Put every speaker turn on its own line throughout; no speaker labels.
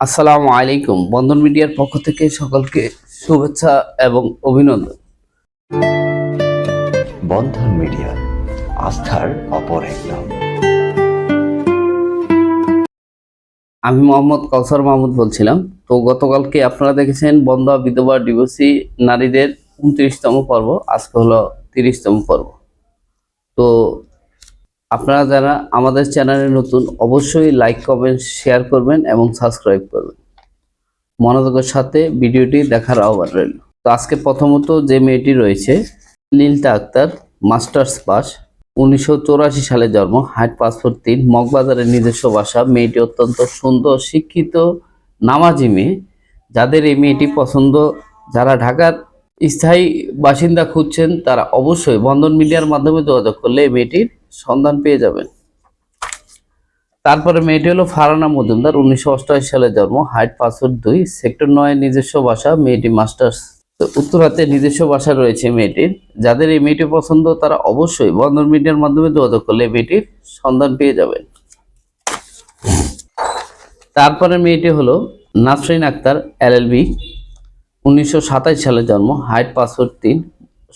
আসসালামু আলাইকুম বন্ধন মিডিয়ার পক্ষ থেকে সকলকে শুভেচ্ছা এবং অভিনন্দন।
বন্ধন মিডিয়া আস্থার অপর এক নাম
আমি মোহাম্মদ কৌসর মাহমুদ বলছিলাম। তো গতকালকে আপনারা দেখেছেন বন্ধ বিধবা ডিভোর্সি নারীদের উনত্রিশতম পর্ব আজকে হলো তিরিশতম পর্ব। তো আপনারা যারা আমাদের চ্যানেলে নতুন, অবশ্যই লাইক কমেন্ট শেয়ার করবেন এবং সাবস্ক্রাইব করবেন। মনোযোগের সাথে ভিডিওটি দেখার আহ্বান রইল। তো আজকে প্রথমত যে মেয়েটি রয়েছে লিলতা আক্তার, মাস্টার্স পাস, উনিশশো সালে জন্ম, হাইট পাসপোর্ট তিন, মগবাজারের নিজস্ব বাসা। মেয়েটি অত্যন্ত সুন্দর, শিক্ষিত, নামাজি মেয়ে। যাদের এই মেয়েটি পছন্দ, যারা ঢাকার স্থায়ী বাসিন্দা খুঁজছেন, তারা অবশ্যই বন্ধন মিডিয়ার মাধ্যমে যোগাযোগ করলে এই মেয়েটির সন্ধান পেয়ে যাবেন। তারপরে মেয়েটি হলো ফারানা মজুমদার, উনিশশো অষ্টআশি সালে জন্ম হাইট পাসপোর্ট দুই সেক্টর নয় নিজস্ব বাসা মেয়েটি মাস্টার্স তো উত্তরাতে নিজস্ব বাসা রয়েছে মেয়েটির। যাদের এই মেয়েটি পছন্দ, তারা অবশ্যই বন্ধন মিডিয়ার মাধ্যমে যোগাযোগ করলে মেয়েটির সন্ধান পেয়ে যাবেন। তারপরে মেয়েটি হলো নাসরিন আক্তার এলএলবি উনিশশো সাতাশ সালে জন্ম হাইট পাসপোর্ট তিন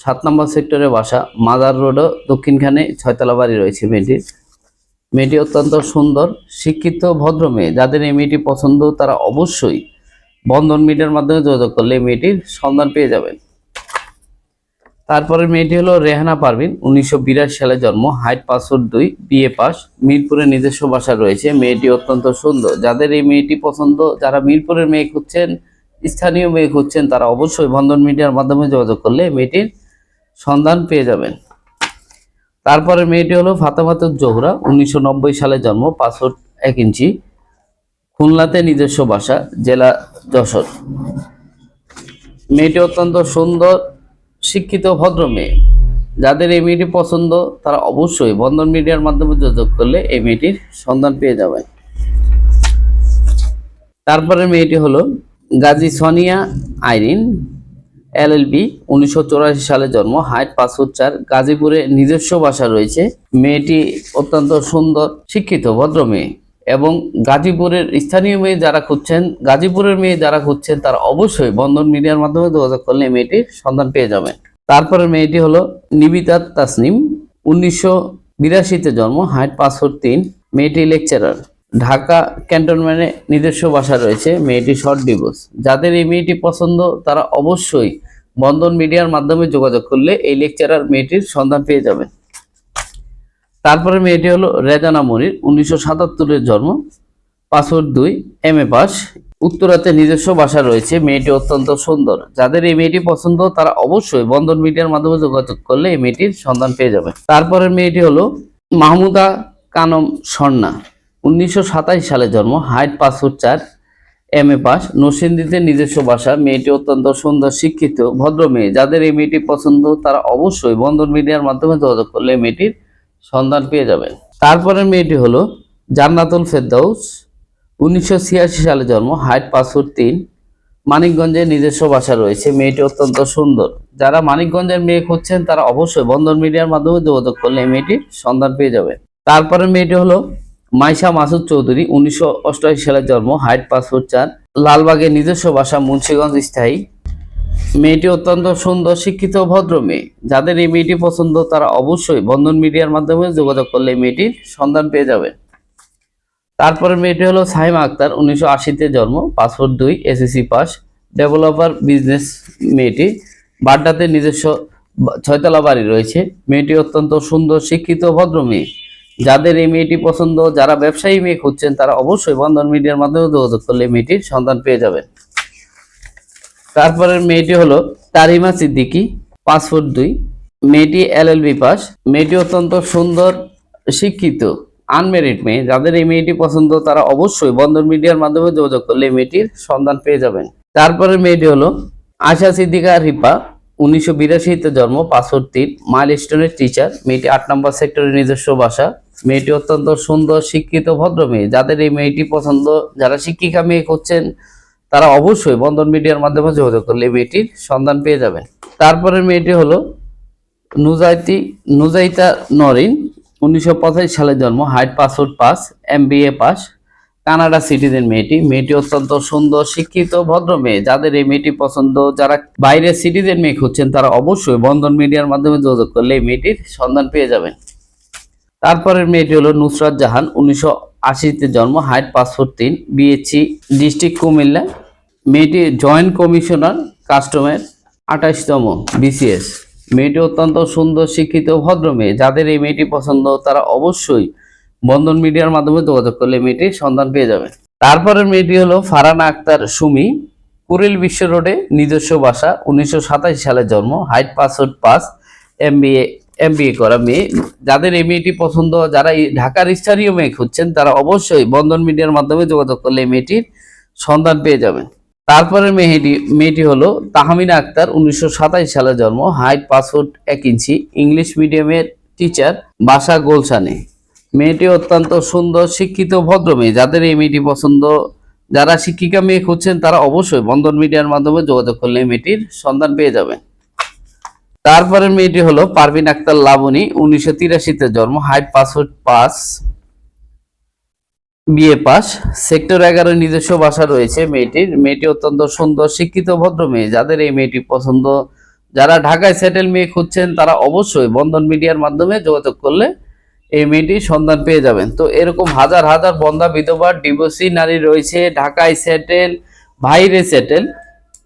সাত নম্বর সেক্টরে বাসা মাদার রোডও দক্ষিণখানে ছয়তলা বাড়ি রয়েছে মেয়েটির। মেয়েটি অত্যন্ত সুন্দর, শিক্ষিত, ভদ্র মেয়ে। যাদের এই মেয়েটি পছন্দ, তারা অবশ্যই বন্ধন মিডিয়ার মাধ্যমে যোগাযোগ করলে মেয়েটির সন্ধান পেয়ে যাবেন। তারপরে মেয়েটি হলো রেহানা পারভিন, উনিশশো বিরাশি সালে জন্ম, হাইট পাসপোর্ট দুই, বিএ পাস। মিরপুরে নিজস্ব বাসা রয়েছে, মেয়েটি অত্যন্ত সুন্দর। যাদের এই মেয়েটি পছন্দ, যারা মিরপুরের মেয়ে খুঁজছেন, স্থানীয় মেয়ে খুঁজছেন, তারা অবশ্যই বন্ধন মিডিয়ার মাধ্যমে যোগাযোগ করলে মেয়েটির সন্ধান পেয়ে যাবেন। তারপরে মেয়েটি হলো ফাতেমাতুর জোহরা, উনিশশো নব্বই সালে জন্ম পাসপোর্ট এক ইঞ্চি, খুলনাতে নিজস্ব বাসা, জেলা যশোর। মেয়েটি অত্যন্ত সুন্দর, শিক্ষিত, ভদ্র মেয়ে। যাদের এই মেয়েটি পছন্দ, তারা অবশ্যই বন্ধন মিডিয়ার মাধ্যমে যোগাযোগ করলে এই মেয়েটির সন্ধান পেয়ে যাবেন। তারপরে মেয়েটি হলো গাজী সোনিয়া আইরিন এলএলবি, উনিশশো সালে জন্ম, হাইট পাসপোর্ট চার, গাজীপুরে নিজস্ব বাসা রয়েছে। মেয়েটি অত্যন্ত সুন্দর, শিক্ষিত, ভদ্র মেয়ে এবং গাজীপুরের স্থানীয় মেয়ে যারা খুঁজছেন, গাজীপুরের মেয়ে যারা খুঁজছেন, তারা অবশ্যই বন্ধন মিডিয়ার মাধ্যমে যোগাযোগ করলে মেয়েটির সন্ধান পেয়ে যাবেন। তারপরে মেয়েটি হলো নিবিতা তাসনিম, উনিশশো বিরাশিতে জন্ম, হাইট পাসপোর্ট তিন, মেয়েটি লেকচারার। ঢাকা ক্যান্টনমেন্টে নিজস্ব বাসা রয়েছে, মেয়েটি শর্ট ডিভোর্স যাদের এই মেয়েটি পছন্দ, তারা অবশ্যই বন্ধন মিডিয়ার মাধ্যমে যোগাযোগ করলে এই লেকচারার মেয়েটির সন্ধান পেয়ে যাবেন। তারপরে মেয়েটি হলো রেজানা মনির, উনিশশো সাতাত্তরের জন্ম, পাসপোর্ট দুই, এম এ পাস। উত্তরাতে নিজস্ব বাসা রয়েছে, মেয়েটি অত্যন্ত সুন্দর। যাদের এই মেয়েটি পছন্দ, তারা অবশ্যই বন্ধন মিডিয়ার মাধ্যমে যোগাযোগ করলে এই মেয়েটির সন্ধান পেয়ে যাবে তারপরে মেয়েটি হলো মাহমুদা কানম স্বর্ণা উনিশশো সাতাশ সালে জন্ম, হাইট পাসপোর্ট চার, এম এ পাস। নরসিংদীতে নিজস্ব বাসা, মেয়েটি অত্যন্ত সুন্দর, শিক্ষিত, ভদ্র মেয়ে। যাদের এই মেয়েটি পছন্দ, তারা অবশ্যই বন্ধন মিডিয়ার মাধ্যমে যোগাযোগ করলে মেয়েটির সন্ধান পেয়ে যাবেন। তারপরের মেয়েটি হলো জান্নাতুল ফেরদাউস। উনিশশো সালে জন্ম, হাইট পাসপোর্ট তিন। মানিকগঞ্জে নিজস্ব বাসা রয়েছে, মেয়েটি অত্যন্ত সুন্দর। যারা মানিকগঞ্জের মেয়ে খুঁজছেন, তারা অবশ্যই বন্ধন মিডিয়ার মাধ্যমে যোগাযোগ করলে এই মেয়েটির সন্ধান পেয়ে যাবে তারপরে মেয়েটি হলো মাইশা মাসুদ চৌধুরী, উনিশশো অষ্টআশি সালে জন্ম, হাইট পাসপোর্ট চার লালবাগে নিজস্ব বাসা মুন্সিগঞ্জ স্থায়ী। মেয়েটি অত্যন্ত সুন্দর, শিক্ষিত ভদ্র মেয়ে। যাদের এই মেয়েটি পছন্দ, তারা অবশ্যই বন্ধন মিডিয়ার মাধ্যমে যোগাযোগ করলে মেয়েটির সন্ধান পেয়ে যাবেন। তারপরে মেয়েটি হলো সাইমা আক্তার, উনিশশো আশিতে জন্ম পাসপোর্ট দুই, এসএসসি পাস। ডেভেলপার বিজনেস মেয়েটি বাড্ডাতে নিজস্ব ছয়তলা বাড়ি রয়েছে। মেয়েটি অত্যন্ত সুন্দর, শিক্ষিত ভদ্র মেয়ে। যাদের এই মেয়েটি পছন্দ, যারা ব্যবসায়ী মেয়ে খুঁজছেন, তারা অবশ্যই বন্ধন মিডিয়ার মাধ্যমে যোগাযোগ করলে মেয়েটির সন্ধান পেয়ে যাবেন। তারপরের মেয়েটি হলো তারিমা সিদ্দিকি পাসপোর্ট দুই। মেয়েটি এলএলবি পাস। মেয়েটি অত্যন্ত সুন্দর, শিক্ষিত আনমেরিড মেয়ে। যাদের এই মেয়েটি পছন্দ, তারা অবশ্যই বন্ধন মিডিয়ার মাধ্যমে যোগাযোগ করলে মেয়েটির সন্ধান পেয়ে যাবেন। তারপরে মেয়েটি হলো আশা সিদ্দিকা রিপা। উনিশশো বিরাশিতে জন্ম পাসপোর্ট তিন। মাইল স্টোনের টিচার। মেয়েটি আট নম্বর সেক্টরের নিজস্ব বাসা। মেয়েটি অত্যন্ত সুন্দর, শিক্ষিত, ভদ্র মেয়ে। যাদের এই মেয়েটি পছন্দ, যারা শিক্ষিকা মেয়ে করছেন তারা অবশ্যই বন্ধন মিডিয়ার মাধ্যমে যোগাযোগ করলে এই মেয়েটির সন্ধান পেয়ে যাবেন। তারপরে মেয়েটি হলো নুজাইতি, নুজাইতা নরিন। উনিশশো সালে জন্ম, height passport pass M pass. Canada citizen মেয়েটি। মেয়েটি অত্যন্ত সুন্দর, শিক্ষিত, ভদ্র মেয়ে। যাদের এই মেয়েটি পছন্দ, যারা বাইরের সিটিজেন মেয়ে খুঁজছেন, তারা অবশ্যই বন্ধন মিডিয়ার মাধ্যমে যোগাযোগ করলে এই মেয়েটির সন্ধান পেয়ে যাবেন। তারপরের মেয়েটি হলো নুসরাত জাহান, উনিশশো আশিতে জন্ম, হাইট ফুট তিন বিএসসি ডিস্ট্রিক্ট কুমিল্লা। মেয়েটি জয়েন্ট কমিশনার, কাস্টমের আঠাশতম বিসিএস মেয়েটি অত্যন্ত সুন্দর, শিক্ষিত, ভদ্র মেয়ে। যাদের এই মেয়েটি পছন্দ, তারা অবশ্যই বন্ধন মিডিয়ার মাধ্যমে যোগাযোগ করলে মেয়েটির সন্ধান পেয়ে যাবে। তারপরের মেয়েটি হলো ফারানা আক্তার সুমি। কুরিল বিশ্ব রোডে নিজস্ব বাসা, উনিশশো সালে জন্ম, হাইট পাঁচ ফুট পাঁচ এমবিএ এমবিএ করা মেয়ে। যাদের এই মেয়েটি পছন্দ, যারা ঢাকার স্থানীয় মেয়ে খুঁজছেন, তারা অবশ্যই বন্ধন মিডিয়ার মাধ্যমে যোগাযোগ করলে মেয়েটির সন্ধান পেয়ে যাবেন। তারপরে মেয়েটি মেয়েটি হলো তাহমিনা আক্তার, উনিশশো সাতাশ সালে জন্ম, হাইট পাঁচ ফুট এক ইঞ্চি, ইংলিশ মিডিয়ামের টিচার, বাসা গোলসানে মেয়েটি অত্যন্ত সুন্দর, শিক্ষিত, ভদ্র মেয়ে। যাদের এই মেয়েটি পছন্দ, যারা শিক্ষিকা মেয়ে খুঁজছেন, তারা অবশ্যই বন্ধন মিডিয়ার মাধ্যমে যোগাযোগ করলে মেয়েটির সন্ধান পেয়ে যাবেন। তারপরে মেয়েটি হলো পারভিন আক্তার লাবণী, উনিশশো তিরাশিতে জন্ম, হাইট পাঁচ পাস বিএ পাস। সেক্টর এগারো নিজস্ব বাসা রয়েছে মেয়েটির। মেয়েটি অত্যন্ত সুন্দর, শিক্ষিত, ভদ্র মেয়ে। যাদের এই মেয়েটি পছন্দ, যারা ঢাকায় সেটেল মেয়ে খুঁজছেন, তারা অবশ্যই বন্ধন মিডিয়ার মাধ্যমে যোগাযোগ করলে এই মেয়েটির সন্ধান পেয়ে যাবেন। তো এরকম হাজার হাজার বন্ধা বিধবা, ডিভোর্সি নারী রয়েছে, ঢাকায় সেটেল বাইরে সেটেল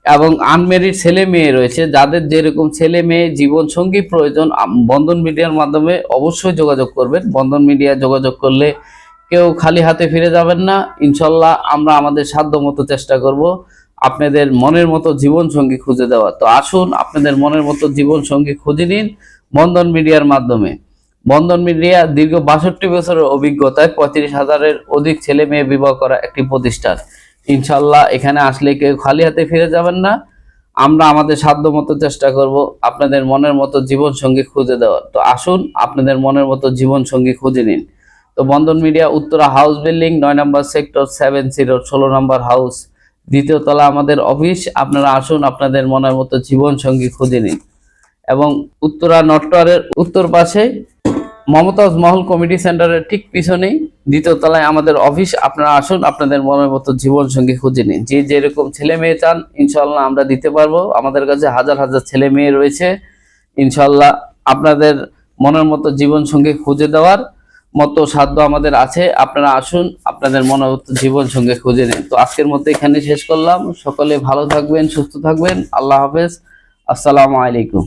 এবং আনমেরিড ছেলে মেয়ে রয়েছে। যাদের যেরকম ছেলে মেয়ে জীবন সঙ্গী প্রয়োজন বন্ধন মিডিয়ার মাধ্যমে অবশ্যই যোগাযোগ করবেন। বন্ধন মিডিয়া যোগাযোগ করলে কেউ খালি হাতে ফিরে যাবেন না। ইনশাল্লাহ আমরা আমাদের সাধ্য মতো চেষ্টা করব আপনাদের মনের মতো জীবন সঙ্গী খুঁজে দেওয়া তো আসুন আপনাদের মনের মতো জীবন সঙ্গী খুঁজে নিন বন্ধন মিডিয়ার মাধ্যমে। বন্ধন মিডিয়া দীর্ঘ বাষট্টি বছরের অভিজ্ঞতায় পঁয়ত্রিশ হাজারের অধিক ছেলে মেয়ে বিবাহ করা একটি প্রতিষ্ঠান। ইনশাল্লাহ এখানে আসলে কেউ খালি হাতে ফিরে যাবেন না। আমরা আমাদের সাধ্য মতো চেষ্টা করব আপনাদের মনের মতো জীবন সঙ্গী খুঁজে দেওয়ার। তো আসুন, আপনাদের মনের মতো জীবন সঙ্গী খুঁজে নিন। তো Bandhan media, Uttara house building, নয় নম্বর সেক্টর সেভেন জিরো ষোলো নম্বর হাউস। দ্বিতীয় তলা আমাদের অফিস, আপনারা আসুন, আপনাদের মনের মতো জীবন সঙ্গী খুঁজে নিন। এবং উত্তরা নটওয়ারের উত্তর পাশে মমতাজ মহল কমিটি সেন্টারের ঠিক পিছনেই দ্বিতীয় তলায় আমাদের অফিস, আপনারা আসুন, আপনাদের মনের মতো জীবন সঙ্গী খুঁজে নিন। যে যেরকম ছেলে মেয়ে চান ইনশাল্লাহ আমরা দিতে পারব। আমাদের কাছে হাজার হাজার ছেলে মেয়ে রয়েছে। ইনশাল্লাহ আপনাদের মনের মতো জীবন সঙ্গী খুঁজে দেওয়ার মতো সাধ্য আমাদের আছে। আপনারা আসুন, আপনাদের মনের মতো জীবন সঙ্গে খুঁজে নিন। তো আজকের মতো এখানে শেষ করলাম। সকলে ভালো থাকবেন, সুস্থ থাকবেন। আল্লাহ হাফেজ। আসসালামু আলাইকুম।